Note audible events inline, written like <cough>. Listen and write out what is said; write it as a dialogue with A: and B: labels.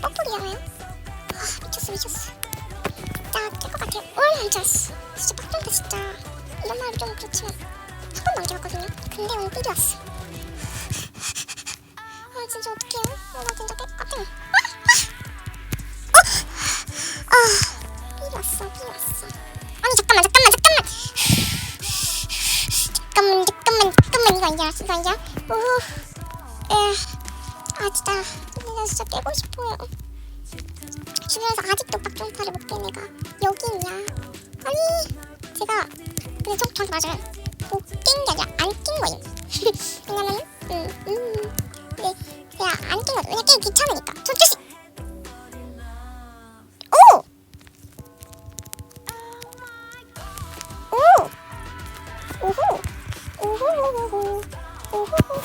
A: 뻑뻑이잖아요 아, 미쳤어 미쳤어. 진짜 깰것 같아. 올 자식 진짜 빡종다 진짜. 이런 말은 좀 그렇지만 한 번도 안 깨웠거든요. 근데 오늘 삐이 왔어. 아 진짜 어떡해요? 아, 나 진짜 깰것 같아 삐이 왔어 삐이 왔어. 아니 잠깐만 잠깐만 잠깐만. 잠깐만 잠깐만 잠깐만. 이거 아니야 이거 아니야? 오아 예. 진짜. 나 진짜 깨고 싶어요. 주변에서 아직도 박종타를 못 깬 애가 여기 있냐? 아니 제가 근데 저, 저한테 맞으면 못 깬 게 아니라 안 깬 거예요. <laughs> 왜냐면 음, 음, 네, 근데 안깬 거죠. 왜냐 깨기 귀찮으니까. 저 주식. 오! 오! 오호! 오호호호호! 오호